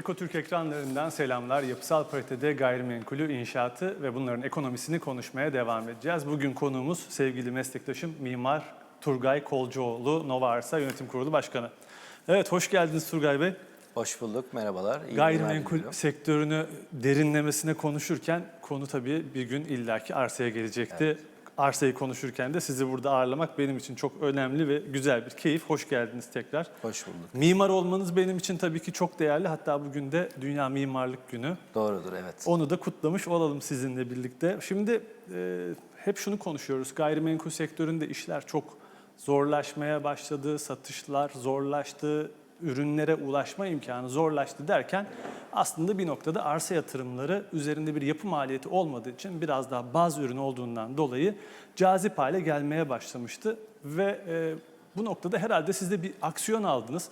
Ekotürk ekranlarından selamlar. Yapısal paritede gayrimenkulü inşaatı ve bunların ekonomisini konuşmaya devam edeceğiz. Bugün konuğumuz sevgili meslektaşım Mimar Turgay Kolcuoğlu, Nova Arsa Yönetim Kurulu Başkanı. Evet, hoş geldiniz Turgay Bey. Hoş bulduk, merhabalar. İyi Gayrimenkul sektörünü derinlemesine konuşurken konu tabii bir gün illaki arsaya gelecekti. Arsayı konuşurken de sizi burada ağırlamak benim için çok önemli ve güzel bir keyif. Hoş geldiniz tekrar. Hoş bulduk. Mimar olmanız benim için tabii ki çok değerli. Hatta bugün de Dünya Mimarlık Günü. Doğrudur, evet. Onu da kutlamış olalım sizinle birlikte. Şimdi e, hep şunu konuşuyoruz. Gayrimenkul sektöründe işler çok zorlaşmaya başladı. Satışlar zorlaştı. Ürünlere ulaşma imkanı zorlaştı derken aslında bir noktada arsa yatırımları üzerinde bir yapı maliyeti olmadığı için biraz daha bazı ürün olduğundan dolayı cazip hale gelmeye başlamıştı. Ve e, bu noktada herhalde siz de bir aksiyon aldınız.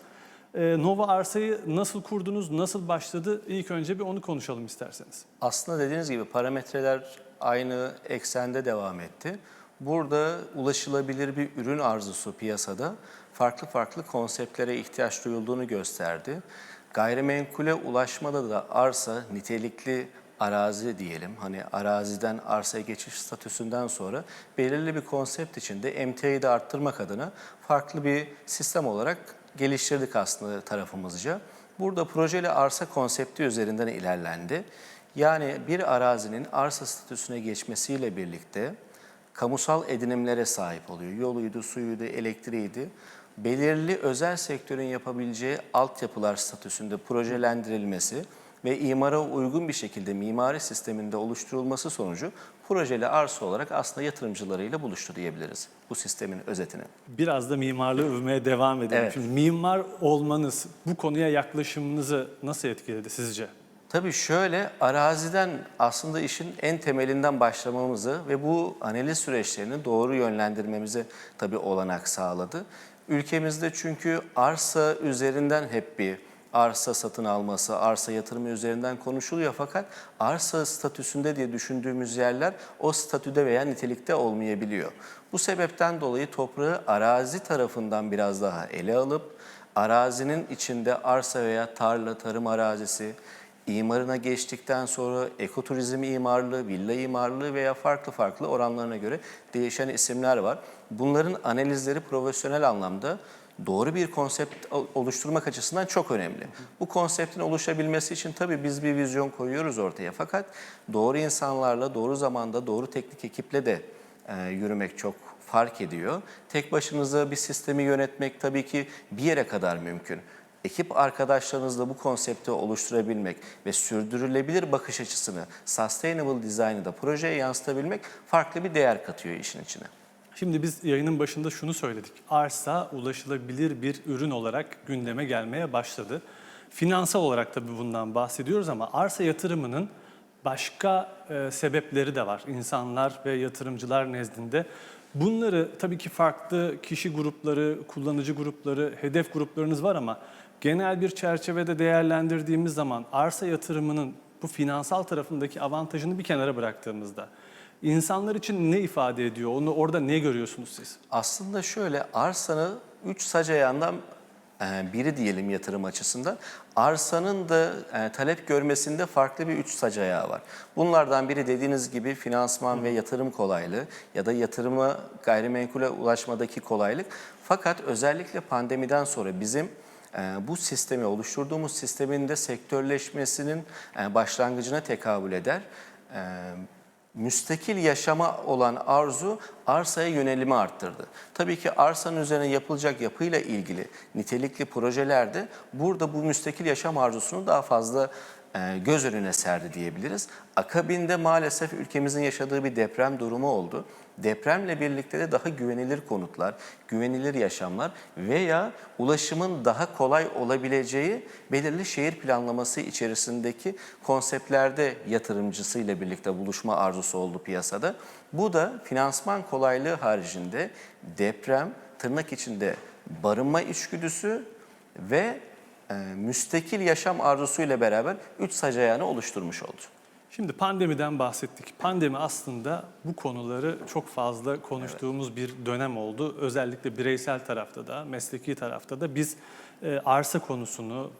E, Nova Arsa'yı nasıl kurdunuz, nasıl başladı? İlk önce bir onu konuşalım isterseniz. Aslında dediğiniz gibi parametreler aynı eksende devam etti. Burada ulaşılabilir bir ürün arzusu piyasada farklı farklı konseptlere ihtiyaç duyulduğunu gösterdi. Gayrimenkule ulaşmada da arsa nitelikli arazi diyelim. Hani araziden arsaya geçiş statüsünden sonra belirli bir konsept içinde emtiayı da arttırmak adına farklı bir sistem olarak geliştirdik aslında tarafımızca. Burada projeli arsa konsepti üzerinden ilerlendi. Yani bir arazinin arsa statüsüne geçmesiyle birlikte kamusal edinimlere sahip oluyor. Yoluydu, suyuydu, elektriğiydi. Belirli özel sektörün yapabileceği altyapılar statüsünde projelendirilmesi ve imara uygun bir şekilde mimari sisteminde oluşturulması sonucu projeli arsa olarak aslında yatırımcılarıyla buluştu diyebiliriz bu sistemin özetini. Biraz da mimarlığı övmeye devam edelim. Evet. Şimdi mimar olmanız bu konuya yaklaşımınızı nasıl etkiledi sizce? Tabii şöyle araziden aslında işin en temelinden başlamamızı ve bu analiz süreçlerini doğru yönlendirmemize tabii olanak sağladı. Ülkemizde çünkü arsa üzerinden hep bir arsa satın alması, arsa yatırımı üzerinden konuşuluyor fakat arsa statüsünde diye düşündüğümüz yerler o statüde veya nitelikte olmayabiliyor. Bu sebepten dolayı toprağı arazi tarafından biraz daha ele alıp arazinin içinde arsa veya tarla, tarım arazisi, imarına geçtikten sonra ekoturizm imarlığı, villa imarlığı veya farklı farklı oranlarına göre değişen isimler var. Bunların analizleri profesyonel anlamda doğru bir konsept oluşturmak açısından çok önemli. Bu konseptin oluşabilmesi için tabii biz bir vizyon koyuyoruz ortaya fakat doğru insanlarla, doğru zamanda, doğru teknik ekiple de e, yürümek çok fark ediyor. Tek başınıza bir sistemi yönetmek tabii ki bir yere kadar mümkün. Ekip arkadaşlarınızla bu konsepti oluşturabilmek ve sürdürülebilir bakış açısını, sustainable design'ı da projeye yansıtabilmek farklı bir değer katıyor işin içine. Şimdi biz yayının başında şunu söyledik. Arsa ulaşılabilir bir ürün olarak gündeme gelmeye başladı. Finansal olarak tabii bundan bahsediyoruz ama arsa yatırımının başka e, sebepleri de var. İnsanlar ve yatırımcılar nezdinde. Bunları tabii ki farklı kişi grupları, kullanıcı grupları, hedef gruplarınız var ama genel bir çerçevede değerlendirdiğimiz zaman arsa yatırımının bu finansal tarafındaki avantajını bir kenara bıraktığımızda insanlar için ne ifade ediyor? Onu orada ne görüyorsunuz siz? Aslında şöyle arsanın üç sac ayağından e, biri diyelim yatırım açısından. Arsanın da e, talep görmesinde farklı bir üç sac ayağı var. Bunlardan biri dediğiniz gibi finansman ve yatırım kolaylığı ya da yatırıma gayrimenkule ulaşmadaki kolaylık. Fakat özellikle pandemiden sonra bizim bu sistemi oluşturduğumuz sistemin de sektörleşmesinin e, başlangıcına tekabül eder. E, müstakil yaşama olan arzu arsaya yönelimi arttırdı. Tabii ki arsanın üzerine yapılacak yapıyla ilgili nitelikli projelerde burada bu müstakil yaşam arzusunu daha fazla e, göz önüne serdi diyebiliriz. Akabinde maalesef ülkemizin yaşadığı bir deprem durumu oldu. Depremle birlikte de daha güvenilir konutlar, güvenilir yaşamlar veya ulaşımın daha kolay olabileceği belirli şehir planlaması içerisindeki konseptlerde yatırımcısıyla birlikte buluşma arzusu oldu piyasada. Bu da finansman kolaylığı haricinde deprem, tırnak içinde barınma içgüdüsü ve e, müstakil yaşam arzusuyla beraber üç sac oluşturmuş oldu. Şimdi pandemiden bahsettik. Pandemi aslında bu konuları çok fazla konuştuğumuz bir dönem oldu. Özellikle bireysel tarafta da, mesleki tarafta da biz e, arsa konusunu,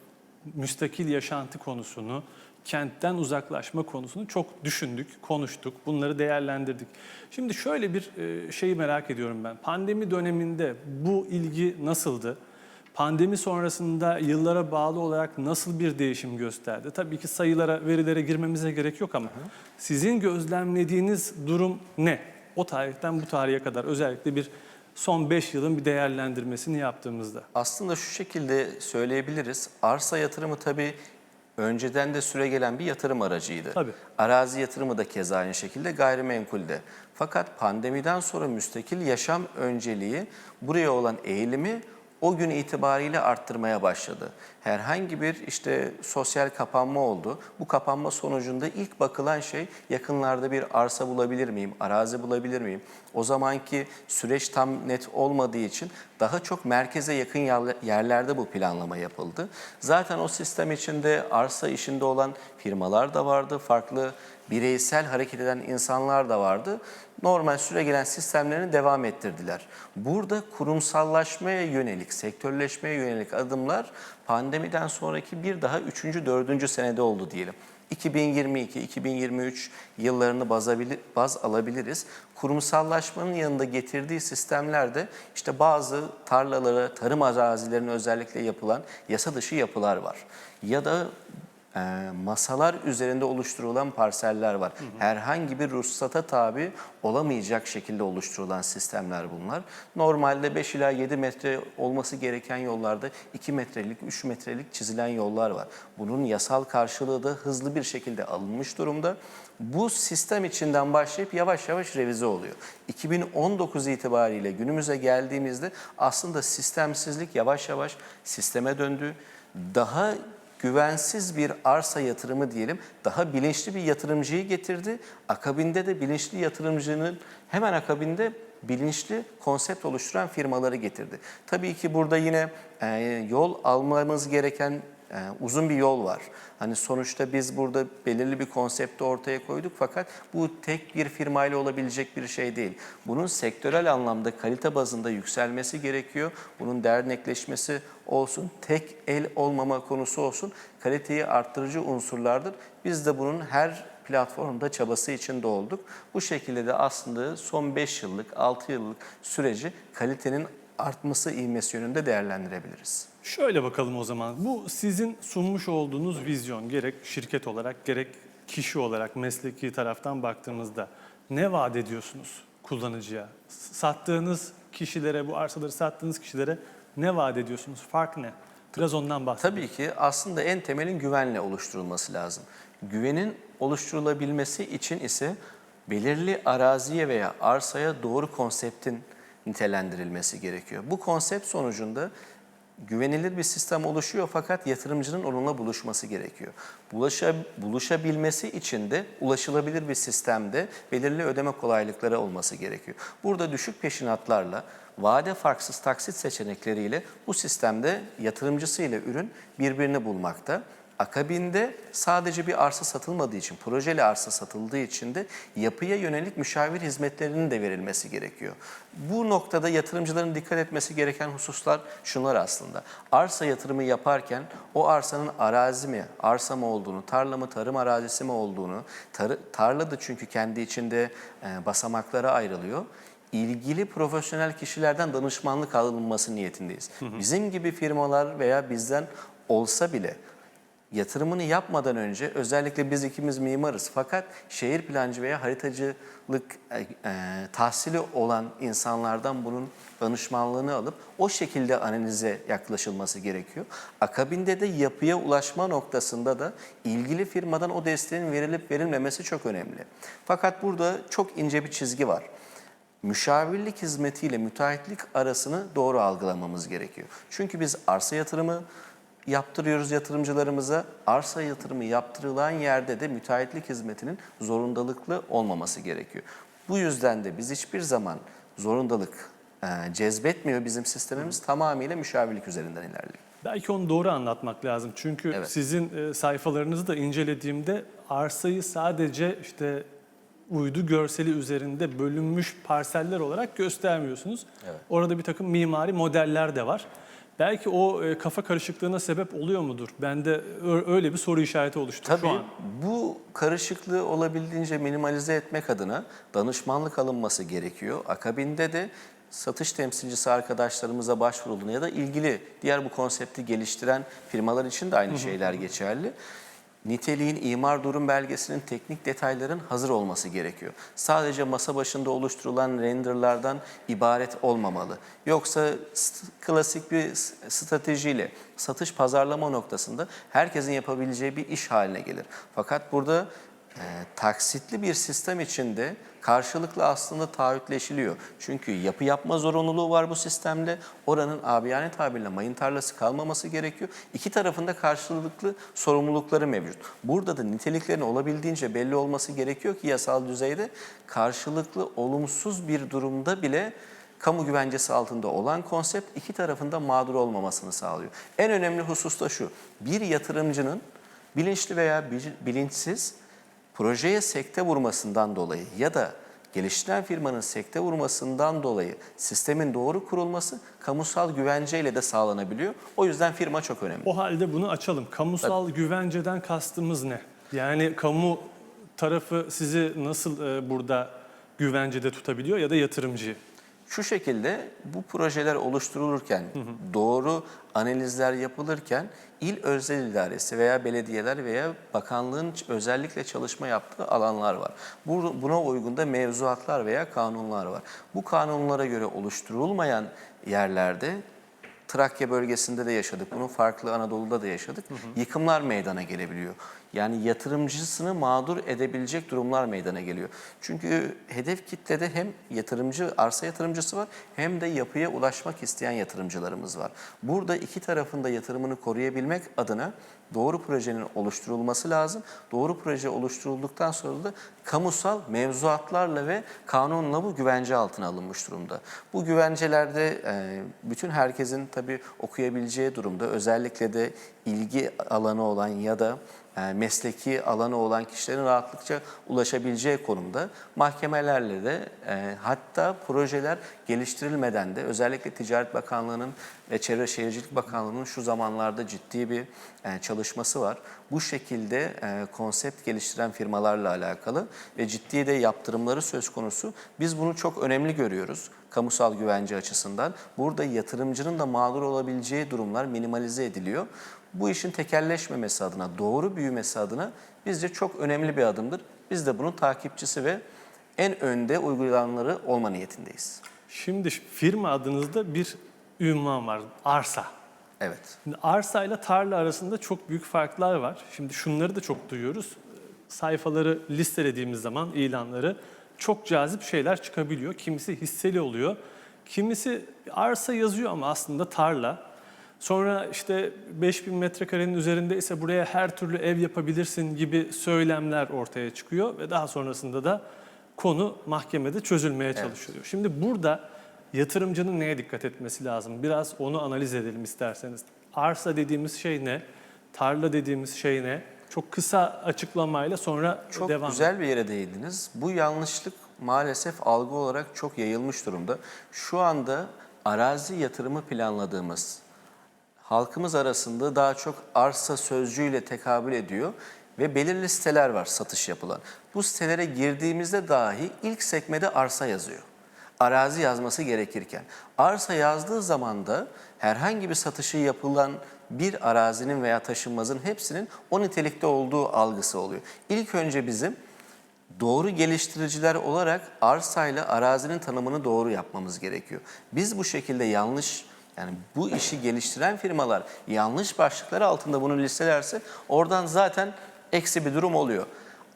müstakil yaşantı konusunu, kentten uzaklaşma konusunu çok düşündük, konuştuk, bunları değerlendirdik. Şimdi şöyle bir e, şeyi merak ediyorum ben. Pandemi döneminde bu ilgi nasıldı? Pandemi sonrasında yıllara bağlı olarak nasıl bir değişim gösterdi? Tabii ki sayılara, verilere girmemize gerek yok ama sizin gözlemlediğiniz durum ne? O tarihten bu tarihe kadar özellikle bir son 5 yılın bir değerlendirmesini yaptığımızda. Aslında şu şekilde söyleyebiliriz. Arsa yatırımı tabii önceden de süre gelen bir yatırım aracıydı. Tabii. Arazi yatırımı da keza aynı şekilde gayrimenkulde. Fakat pandemiden sonra müstakil yaşam önceliği buraya olan eğilimi o gün itibariyle arttırmaya başladı. Herhangi bir işte sosyal kapanma oldu. Bu kapanma sonucunda ilk bakılan şey yakınlarda bir arsa bulabilir miyim, arazi bulabilir miyim? O zamanki süreç tam net olmadığı için daha çok merkeze yakın yerle- yerlerde bu planlama yapıldı. Zaten o sistem içinde arsa işinde olan firmalar da vardı, farklı bireysel hareket eden insanlar da vardı. Normal süregelen sistemlerini devam ettirdiler. Burada kurumsallaşmaya yönelik, sektörleşmeye yönelik adımlar pandemiden sonraki bir daha üçüncü, dördüncü senede oldu diyelim. 2022-2023 yıllarını baz, baz alabiliriz. Kurumsallaşmanın yanında getirdiği sistemlerde işte bazı tarlalara, tarım arazilerine özellikle yapılan yasa dışı yapılar var. Ya da e, masalar üzerinde oluşturulan parseller var. Herhangi bir ruhsata tabi olamayacak şekilde oluşturulan sistemler bunlar. Normalde 5 ila 7 metre olması gereken yollarda 2 metrelik, 3 metrelik çizilen yollar var. Bunun yasal karşılığı da hızlı bir şekilde alınmış durumda. Bu sistem içinden başlayıp yavaş yavaş revize oluyor. 2019 itibariyle günümüze geldiğimizde aslında sistemsizlik yavaş yavaş sisteme döndü. Daha güvensiz bir arsa yatırımı diyelim daha bilinçli bir yatırımcıyı getirdi. Akabinde de bilinçli yatırımcının hemen akabinde bilinçli konsept oluşturan firmaları getirdi. Tabii ki burada yine yol almamız gereken e, uzun bir yol var. Hani sonuçta biz burada belirli bir konsepti ortaya koyduk fakat bu tek bir firmayla olabilecek bir şey değil. Bunun sektörel anlamda kalite bazında yükselmesi gerekiyor. Bunun dernekleşmesi olsun, tek el olmama konusu olsun kaliteyi arttırıcı unsurlardır. Biz de bunun her platformda çabası içinde olduk. Bu şekilde de aslında son 5 yıllık, 6 yıllık süreci kalitenin artması ivmesi yönünde değerlendirebiliriz. Şöyle bakalım o zaman. Bu sizin sunmuş olduğunuz vizyon gerek şirket olarak gerek kişi olarak mesleki taraftan baktığımızda ne vaat ediyorsunuz kullanıcıya? Sattığınız kişilere, bu arsaları sattığınız kişilere ne vaat ediyorsunuz? Fark ne? Biraz ondan bahsedin. Tabii ki aslında en temelin güvenle oluşturulması lazım. Güvenin oluşturulabilmesi için ise belirli araziye veya arsaya doğru konseptin nitelendirilmesi gerekiyor. Bu konsept sonucunda güvenilir bir sistem oluşuyor fakat yatırımcının onunla buluşması gerekiyor. Bulaşa, buluşabilmesi için de ulaşılabilir bir sistemde belirli ödeme kolaylıkları olması gerekiyor. Burada düşük peşinatlarla vade farksız taksit seçenekleriyle bu sistemde yatırımcısı ile ürün birbirini bulmakta. Akabinde sadece bir arsa satılmadığı için, projeli arsa satıldığı için de yapıya yönelik müşavir hizmetlerinin de verilmesi gerekiyor. Bu noktada yatırımcıların dikkat etmesi gereken hususlar şunlar aslında. Arsa yatırımı yaparken o arsanın arazi mi, arsa mı olduğunu, tarla mı, tarım arazisi mi olduğunu, tarı, tarla da çünkü kendi içinde e, basamaklara ayrılıyor ilgili profesyonel kişilerden danışmanlık alınması niyetindeyiz. Bizim gibi firmalar veya bizden olsa bile yatırımını yapmadan önce özellikle biz ikimiz mimarız fakat şehir plancı veya haritacılık e, e, tahsili olan insanlardan bunun danışmanlığını alıp o şekilde analize yaklaşılması gerekiyor. Akabinde de yapıya ulaşma noktasında da ilgili firmadan o desteğin verilip verilmemesi çok önemli. Fakat burada çok ince bir çizgi var müşavirlik hizmetiyle müteahhitlik arasını doğru algılamamız gerekiyor. Çünkü biz arsa yatırımı yaptırıyoruz yatırımcılarımıza. Arsa yatırımı yaptırılan yerde de müteahhitlik hizmetinin zorundalıklı olmaması gerekiyor. Bu yüzden de biz hiçbir zaman zorundalık e, cezbetmiyor bizim sistemimiz. Tamamıyla müşavirlik üzerinden ilerliyor. Belki onu doğru anlatmak lazım. Çünkü Evet. sizin e, sayfalarınızı da incelediğimde arsayı sadece işte uydu görseli üzerinde bölünmüş parseller olarak göstermiyorsunuz. Evet. Orada bir takım mimari modeller de var. Belki o e, kafa karışıklığına sebep oluyor mudur? Bende öyle bir soru işareti oluştu Tabii şu an. bu karışıklığı olabildiğince minimalize etmek adına danışmanlık alınması gerekiyor. Akabinde de satış temsilcisi arkadaşlarımıza başvurulduğunda ya da ilgili diğer bu konsepti geliştiren firmalar için de aynı şeyler geçerli. Niteliğin imar durum belgesinin teknik detayların hazır olması gerekiyor. Sadece masa başında oluşturulan renderlardan ibaret olmamalı. Yoksa klasik bir stratejiyle satış pazarlama noktasında herkesin yapabileceği bir iş haline gelir. Fakat burada e, taksitli bir sistem içinde karşılıklı aslında taahhütleşiliyor. Çünkü yapı yapma zorunluluğu var bu sistemde. Oranın abiyane tabirle mayın tarlası kalmaması gerekiyor. İki tarafında karşılıklı sorumlulukları mevcut. Burada da niteliklerin olabildiğince belli olması gerekiyor ki yasal düzeyde karşılıklı olumsuz bir durumda bile kamu güvencesi altında olan konsept iki tarafında mağdur olmamasını sağlıyor. En önemli husus da şu. Bir yatırımcının bilinçli veya bil- bilinçsiz projeye sekte vurmasından dolayı ya da geliştiren firmanın sekte vurmasından dolayı sistemin doğru kurulması kamusal güvenceyle de sağlanabiliyor. O yüzden firma çok önemli. O halde bunu açalım. Kamusal güvenceden kastımız ne? Yani kamu tarafı sizi nasıl e, burada güvencede tutabiliyor ya da yatırımcı? Şu şekilde bu projeler oluşturulurken, doğru analizler yapılırken il özel idaresi veya belediyeler veya bakanlığın özellikle çalışma yaptığı alanlar var. Bu- Buna uygun da mevzuatlar veya kanunlar var. Bu kanunlara göre oluşturulmayan yerlerde Trakya bölgesinde de yaşadık. Bunu farklı Anadolu'da da yaşadık. Yıkımlar meydana gelebiliyor. Yani yatırımcısını mağdur edebilecek durumlar meydana geliyor. Çünkü hedef kitlede hem yatırımcı, arsa yatırımcısı var hem de yapıya ulaşmak isteyen yatırımcılarımız var. Burada iki tarafında yatırımını koruyabilmek adına doğru projenin oluşturulması lazım. Doğru proje oluşturulduktan sonra da kamusal mevzuatlarla ve kanunla bu güvence altına alınmış durumda. Bu güvencelerde bütün herkesin tabii okuyabileceği durumda özellikle de ilgi alanı olan ya da e, mesleki alanı olan kişilerin rahatlıkça ulaşabileceği konumda mahkemelerle de e, hatta projeler geliştirilmeden de özellikle Ticaret Bakanlığı'nın ve Çevre Şehircilik Bakanlığı'nın şu zamanlarda ciddi bir e, çalışması var. Bu şekilde konsept geliştiren firmalarla alakalı ve ciddi de yaptırımları söz konusu. Biz bunu çok önemli görüyoruz kamusal güvence açısından. Burada yatırımcının da mağdur olabileceği durumlar minimalize ediliyor. Bu işin tekelleşmemesi adına, doğru büyümesi adına bizce çok önemli bir adımdır. Biz de bunun takipçisi ve en önde uygulananları olma niyetindeyiz. Şimdi firma adınızda bir ünvan var. Arsa. Evet. Şimdi arsa ile tarla arasında çok büyük farklar var. Şimdi şunları da çok duyuyoruz. Sayfaları listelediğimiz zaman ilanları çok cazip şeyler çıkabiliyor. Kimisi hisseli oluyor. Kimisi arsa yazıyor ama aslında tarla. Sonra işte 5000 metrekarenin üzerinde ise buraya her türlü ev yapabilirsin gibi söylemler ortaya çıkıyor ve daha sonrasında da konu mahkemede çözülmeye çalışılıyor. Şimdi burada yatırımcının neye dikkat etmesi lazım? Biraz onu analiz edelim isterseniz. Arsa dediğimiz şey ne? Tarla dediğimiz şey ne? Çok kısa açıklamayla sonra Çok devam güzel bir yere değindiniz. Bu yanlışlık maalesef algı olarak çok yayılmış durumda. Şu anda arazi yatırımı planladığımız halkımız arasında daha çok arsa sözcüğüyle tekabül ediyor ve belirli siteler var satış yapılan. Bu sitelere girdiğimizde dahi ilk sekmede arsa yazıyor. Arazi yazması gerekirken. Arsa yazdığı zaman da herhangi bir satışı yapılan bir arazinin veya taşınmazın hepsinin o nitelikte olduğu algısı oluyor. İlk önce bizim doğru geliştiriciler olarak arsayla arazinin tanımını doğru yapmamız gerekiyor. Biz bu şekilde yanlış yani bu işi geliştiren firmalar yanlış başlıkları altında bunu listelerse oradan zaten eksi bir durum oluyor.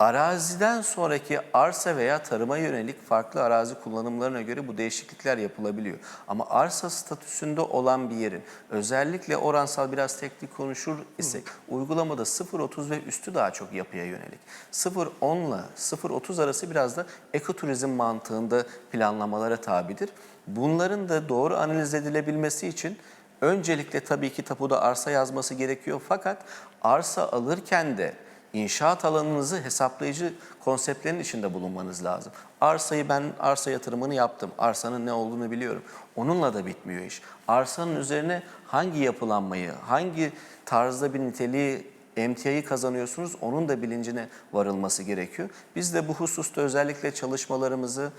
Araziden sonraki arsa veya tarıma yönelik farklı arazi kullanımlarına göre bu değişiklikler yapılabiliyor. Ama arsa statüsünde olan bir yerin özellikle oransal biraz teknik konuşur isek uygulamada 0.30 ve üstü daha çok yapıya yönelik. 0.10 ile 0.30 arası biraz da ekoturizm mantığında planlamalara tabidir. Bunların da doğru analiz edilebilmesi için öncelikle tabii ki tapuda arsa yazması gerekiyor fakat arsa alırken de inşaat alanınızı hesaplayıcı konseptlerin içinde bulunmanız lazım. Arsayı ben arsa yatırımını yaptım. Arsanın ne olduğunu biliyorum. Onunla da bitmiyor iş. Arsanın üzerine hangi yapılanmayı, hangi tarzda bir niteliği emtiayı kazanıyorsunuz onun da bilincine varılması gerekiyor. Biz de bu hususta özellikle çalışmalarımızı,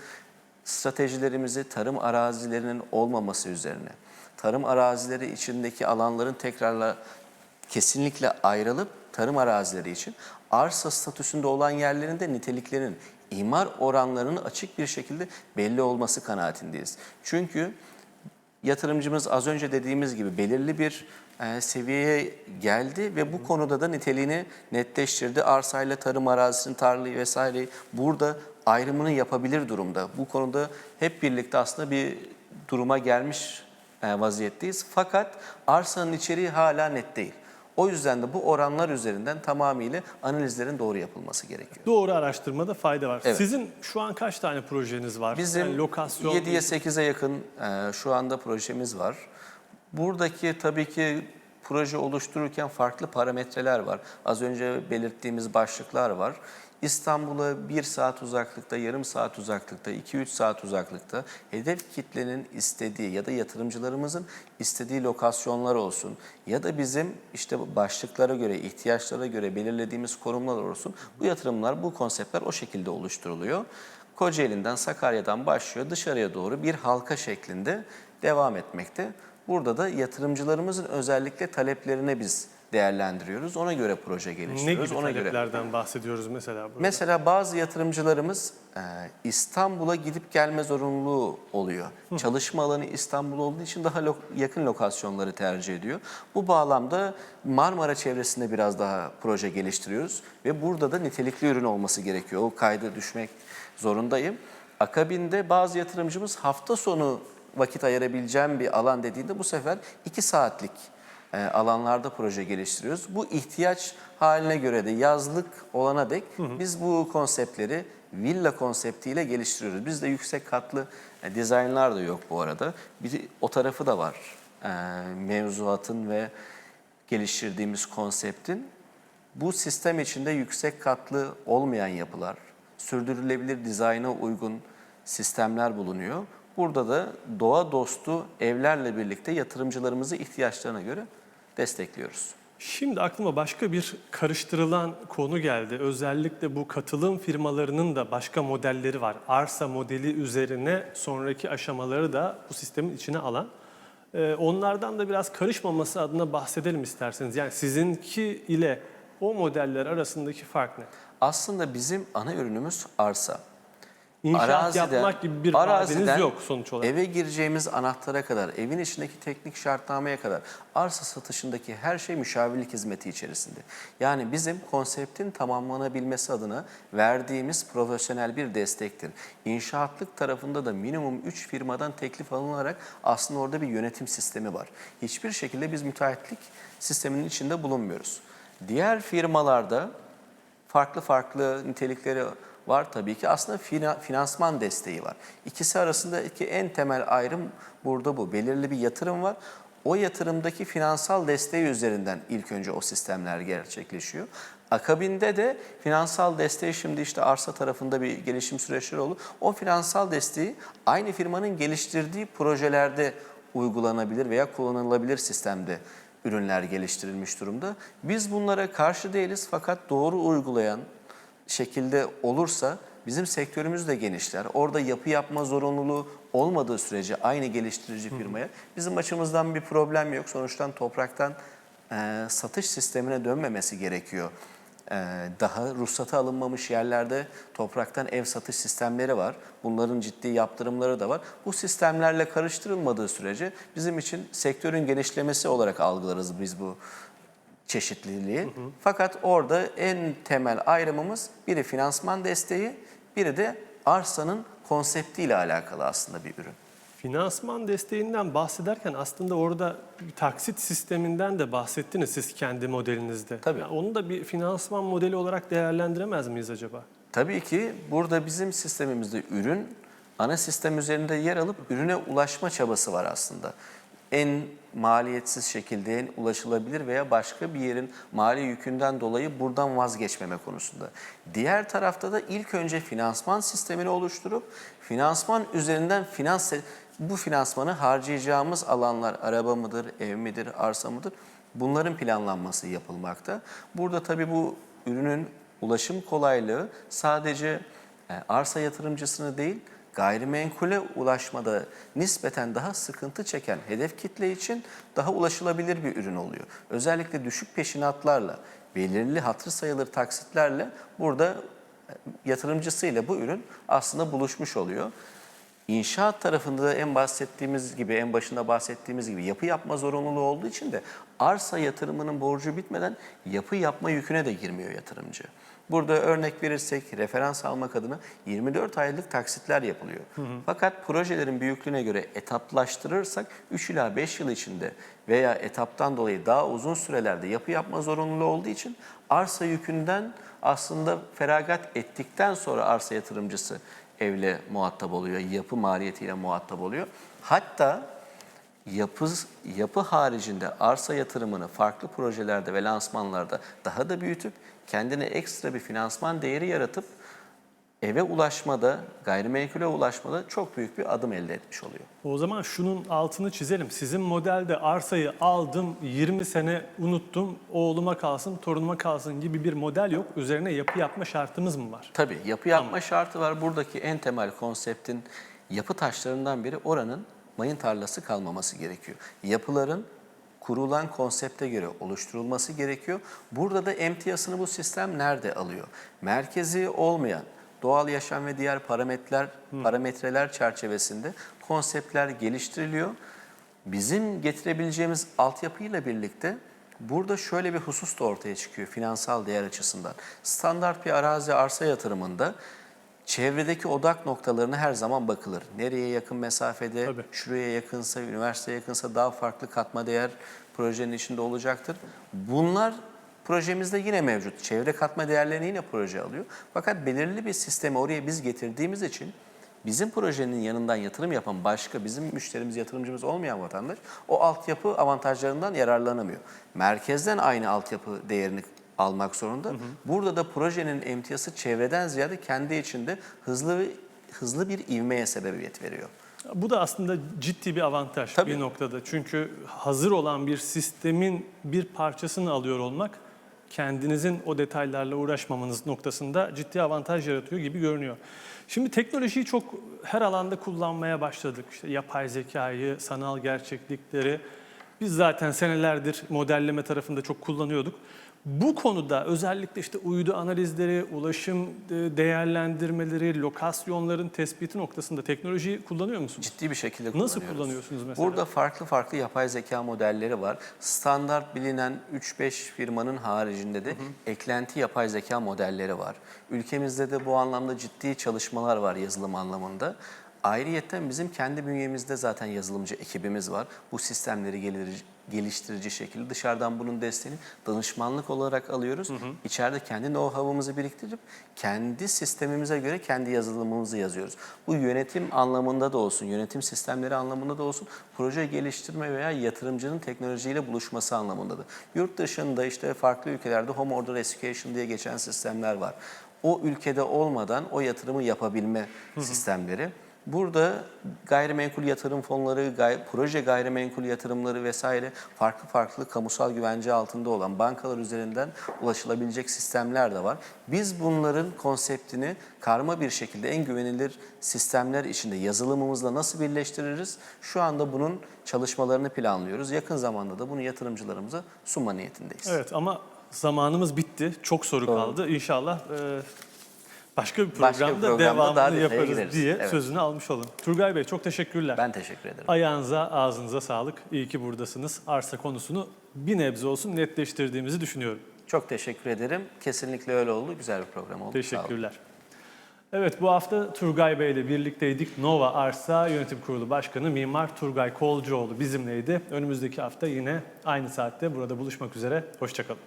stratejilerimizi tarım arazilerinin olmaması üzerine, tarım arazileri içindeki alanların tekrarla kesinlikle ayrılıp tarım arazileri için arsa statüsünde olan yerlerin de niteliklerinin imar oranlarının açık bir şekilde belli olması kanaatindeyiz. Çünkü yatırımcımız az önce dediğimiz gibi belirli bir e, seviyeye geldi ve bu konuda da niteliğini netleştirdi. Arsayla tarım arazisinin tarlayı vesaireyi burada ayrımını yapabilir durumda. Bu konuda hep birlikte aslında bir duruma gelmiş e, vaziyetteyiz. Fakat arsanın içeriği hala net değil. O yüzden de bu oranlar üzerinden tamamıyla analizlerin doğru yapılması gerekiyor. Doğru araştırmada fayda var. Evet. Sizin şu an kaç tane projeniz var? Bizim Yani lokasyon 7'ye 8'e yakın e, şu anda projemiz var. Buradaki tabii ki proje oluştururken farklı parametreler var. Az önce belirttiğimiz başlıklar var. İstanbul'a 1 saat uzaklıkta, yarım saat uzaklıkta, 2-3 saat uzaklıkta hedef kitlenin istediği ya da yatırımcılarımızın istediği lokasyonlar olsun ya da bizim işte başlıklara göre, ihtiyaçlara göre belirlediğimiz konumlar olsun. Bu yatırımlar, bu konseptler o şekilde oluşturuluyor. Kocaeli'nden, Sakarya'dan başlıyor dışarıya doğru bir halka şeklinde devam etmekte. Burada da yatırımcılarımızın özellikle taleplerine biz değerlendiriyoruz. Ona göre proje ne geliştiriyoruz. gibi Ona göre. taleplerden bahsediyoruz mesela burada? Mesela bazı yatırımcılarımız e, İstanbul'a gidip gelme zorunluluğu oluyor. Çalışma alanı İstanbul olduğu için daha lo- yakın lokasyonları tercih ediyor. Bu bağlamda Marmara çevresinde biraz daha proje geliştiriyoruz ve burada da nitelikli ürün olması gerekiyor. O kayda düşmek zorundayım. Akabinde bazı yatırımcımız hafta sonu vakit ayırabileceğim bir alan dediğinde bu sefer 2 saatlik alanlarda proje geliştiriyoruz. Bu ihtiyaç haline göre de yazlık olana dek biz bu konseptleri villa konseptiyle geliştiriyoruz. Bizde yüksek katlı e, dizaynlar da yok bu arada. Bir o tarafı da var. E, mevzuatın ve geliştirdiğimiz konseptin. Bu sistem içinde yüksek katlı olmayan yapılar, sürdürülebilir dizayna uygun sistemler bulunuyor. Burada da doğa dostu evlerle birlikte yatırımcılarımızı ihtiyaçlarına göre destekliyoruz. Şimdi aklıma başka bir karıştırılan konu geldi. Özellikle bu katılım firmalarının da başka modelleri var. Arsa modeli üzerine sonraki aşamaları da bu sistemin içine alan. Ee, Onlardan da biraz karışmaması adına bahsedelim isterseniz. Yani sizinki ile o modeller arasındaki fark ne? Aslında bizim ana ürünümüz arsa. İnşaat Araziden- yapmak gibi bir araziden vaadiniz yok sonuç olarak. Eve gireceğimiz anahtara kadar, evin içindeki teknik şartnameye kadar arsa satışındaki her şey müşavirlik hizmeti içerisinde. Yani bizim konseptin tamamlanabilmesi adına verdiğimiz profesyonel bir destektir. İnşaatlık tarafında da minimum 3 firmadan teklif alınarak aslında orada bir yönetim sistemi var. Hiçbir şekilde biz müteahhitlik sisteminin içinde bulunmuyoruz. Diğer firmalarda farklı farklı nitelikleri var tabii ki. Aslında fina- finansman desteği var. İkisi arasındaki en temel ayrım burada bu. Belirli bir yatırım var. O yatırımdaki finansal desteği üzerinden ilk önce o sistemler gerçekleşiyor. Akabinde de finansal desteği şimdi işte arsa tarafında bir gelişim süreçleri oldu. O finansal desteği aynı firmanın geliştirdiği projelerde uygulanabilir veya kullanılabilir sistemde ürünler geliştirilmiş durumda. Biz bunlara karşı değiliz fakat doğru uygulayan şekilde olursa bizim sektörümüz de genişler. Orada yapı yapma zorunluluğu olmadığı sürece aynı geliştirici firmaya bizim açımızdan bir problem yok. Sonuçta topraktan e, satış sistemine dönmemesi gerekiyor. E, daha ruhsatı alınmamış yerlerde topraktan ev satış sistemleri var. Bunların ciddi yaptırımları da var. Bu sistemlerle karıştırılmadığı sürece bizim için sektörün genişlemesi olarak algılarız biz bu çeşitliliği. Fakat orada en temel ayrımımız biri finansman desteği, biri de arsanın konseptiyle alakalı aslında bir ürün. Finansman desteğinden bahsederken aslında orada bir taksit sisteminden de bahsettiniz siz kendi modelinizde. Tabii. Yani onu da bir finansman modeli olarak değerlendiremez miyiz acaba? Tabii ki burada bizim sistemimizde ürün ana sistem üzerinde yer alıp ürüne ulaşma çabası var aslında. En maliyetsiz şekilde ulaşılabilir veya başka bir yerin mali yükünden dolayı buradan vazgeçmeme konusunda. Diğer tarafta da ilk önce finansman sistemini oluşturup finansman üzerinden finans bu finansmanı harcayacağımız alanlar araba mıdır, ev midir, arsa mıdır? Bunların planlanması yapılmakta. Burada tabii bu ürünün ulaşım kolaylığı sadece e, arsa yatırımcısını değil, gayrimenkule ulaşmada nispeten daha sıkıntı çeken hedef kitle için daha ulaşılabilir bir ürün oluyor. Özellikle düşük peşinatlarla, belirli hatır sayılır taksitlerle burada e, yatırımcısıyla bu ürün aslında buluşmuş oluyor. İnşaat tarafında da en bahsettiğimiz gibi, en başında bahsettiğimiz gibi yapı yapma zorunluluğu olduğu için de arsa yatırımının borcu bitmeden yapı yapma yüküne de girmiyor yatırımcı. Burada örnek verirsek referans almak adına 24 aylık taksitler yapılıyor. Fakat projelerin büyüklüğüne göre etaplaştırırsak 3 ila 5 yıl içinde veya etaptan dolayı daha uzun sürelerde yapı yapma zorunluluğu olduğu için arsa yükünden aslında feragat ettikten sonra arsa yatırımcısı evle muhatap oluyor, yapı maliyetiyle muhatap oluyor. Hatta yapı, yapı haricinde arsa yatırımını farklı projelerde ve lansmanlarda daha da büyütüp kendine ekstra bir finansman değeri yaratıp eve ulaşmada, gayrimenkule ulaşmada çok büyük bir adım elde etmiş oluyor. O zaman şunun altını çizelim. Sizin modelde arsayı aldım, 20 sene unuttum, oğluma kalsın, torunuma kalsın gibi bir model yok. Üzerine yapı yapma şartımız mı var? Tabii yapı yapma şartı var. Buradaki en temel konseptin yapı taşlarından biri oranın mayın tarlası kalmaması gerekiyor. Yapıların kurulan konsepte göre oluşturulması gerekiyor. Burada da emtiyasını bu sistem nerede alıyor? Merkezi olmayan doğal yaşam ve diğer parametreler parametreler çerçevesinde konseptler geliştiriliyor. Bizim getirebileceğimiz altyapıyla birlikte burada şöyle bir husus da ortaya çıkıyor finansal değer açısından. Standart bir arazi arsa yatırımında çevredeki odak noktalarına her zaman bakılır. Nereye yakın mesafede, Tabii. şuraya yakınsa, üniversiteye yakınsa daha farklı katma değer projenin içinde olacaktır. Bunlar projemizde yine mevcut. Çevre katma değerlerini yine proje alıyor. Fakat belirli bir sistemi oraya biz getirdiğimiz için bizim projenin yanından yatırım yapan başka bizim müşterimiz, yatırımcımız olmayan vatandaş o altyapı avantajlarından yararlanamıyor. Merkezden aynı altyapı değerini almak zorunda. Burada da projenin emtiyası çevreden ziyade kendi içinde hızlı hızlı bir ivmeye sebebiyet veriyor. Bu da aslında ciddi bir avantaj Tabii. bir noktada. Çünkü hazır olan bir sistemin bir parçasını alıyor olmak kendinizin o detaylarla uğraşmamanız noktasında ciddi avantaj yaratıyor gibi görünüyor. Şimdi teknolojiyi çok her alanda kullanmaya başladık. İşte yapay zekayı, sanal gerçeklikleri biz zaten senelerdir modelleme tarafında çok kullanıyorduk. Bu konuda özellikle işte uydu analizleri, ulaşım e, değerlendirmeleri, lokasyonların tespiti noktasında teknolojiyi kullanıyor musunuz? Ciddi bir şekilde Nasıl kullanıyoruz. kullanıyorsunuz mesela? Burada farklı farklı yapay zeka modelleri var. Standart bilinen 3-5 firmanın haricinde de eklenti yapay zeka modelleri var. Ülkemizde de bu anlamda ciddi çalışmalar var yazılım anlamında. Ayrıyetten bizim kendi bünyemizde zaten yazılımcı ekibimiz var. Bu sistemleri gelirici, geliştirici şekilde dışarıdan bunun desteğini danışmanlık olarak alıyoruz. İçeride kendi know-how'ımızı biriktirip kendi sistemimize göre kendi yazılımımızı yazıyoruz. Bu yönetim anlamında da olsun, yönetim sistemleri anlamında da olsun, proje geliştirme veya yatırımcının teknolojiyle buluşması anlamında da. Yurt dışında işte farklı ülkelerde home order execution diye geçen sistemler var. O ülkede olmadan o yatırımı yapabilme sistemleri. Burada gayrimenkul yatırım fonları, gay- proje gayrimenkul yatırımları vesaire farklı farklı kamusal güvence altında olan bankalar üzerinden ulaşılabilecek sistemler de var. Biz bunların konseptini karma bir şekilde en güvenilir sistemler içinde yazılımımızla nasıl birleştiririz? Şu anda bunun çalışmalarını planlıyoruz. Yakın zamanda da bunu yatırımcılarımıza sunma niyetindeyiz. Evet ama zamanımız bitti. Çok soru kaldı. İnşallah e, başka bir programda, Başka bir programda devamını daha yaparız diye Evet. sözünü almış olun. Turgay Bey çok teşekkürler. Ben teşekkür ederim. Ayağınıza, ağzınıza sağlık. İyi ki buradasınız. Arsa konusunu bir nebze olsun netleştirdiğimizi düşünüyorum. Çok teşekkür ederim. Kesinlikle öyle oldu. Güzel bir program oldu. Teşekkürler. Evet bu hafta Turgay Bey ile birlikteydik. Nova Arsa Yönetim Kurulu Başkanı Mimar Turgay Kolcuoğlu bizimleydi. Önümüzdeki hafta yine aynı saatte burada buluşmak üzere. Hoşçakalın.